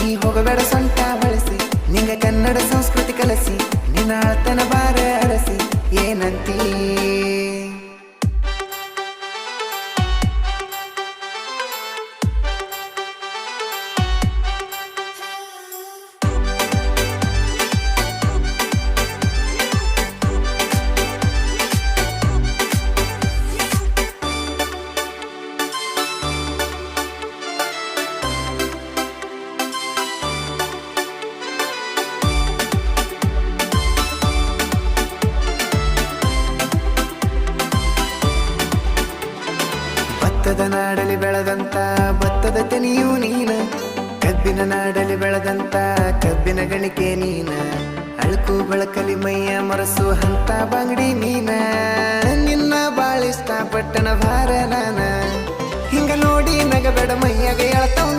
ನೀ ಹೋಗಬೇಡ ಸೊಂಟ ಬಳಸಿ ನಿಂಗ ಕನ್ನಡ ಸಂಸ್ಕೃತಿ ಕಲಸಿ ನಿನ್ನ ಆಳ್ತನ ಬಾರ ಅರಸಿ ಏನಂತೀ? ಭತ್ತದ ನಾಡಲಿ ಬೆಳೆದಂತ ಭತ್ತದ ತೆನಿಯು ನೀನ. ಕಬ್ಬಿನ ನಾಡಲಿ ಬೆಳೆದಂತ, ಕಬ್ಬಿನ ಗಣಿಕೆ ನೀನ. ಅಳಕು ಬೆಳಕಲಿ ಮೈಯ ಮರಸು ಹಂತ ಬಂಗಡಿ ನೀನ. ನಿನ್ನ ಬಾಳಿಷ್ಟ ಪಟ್ಟಣ ಭಾರ ನಾನ. ಹಿಂಗ ನೋಡಿ ನಗಬೇಡ ಮೈಯಾಗ ಎಳ್ತಾವ್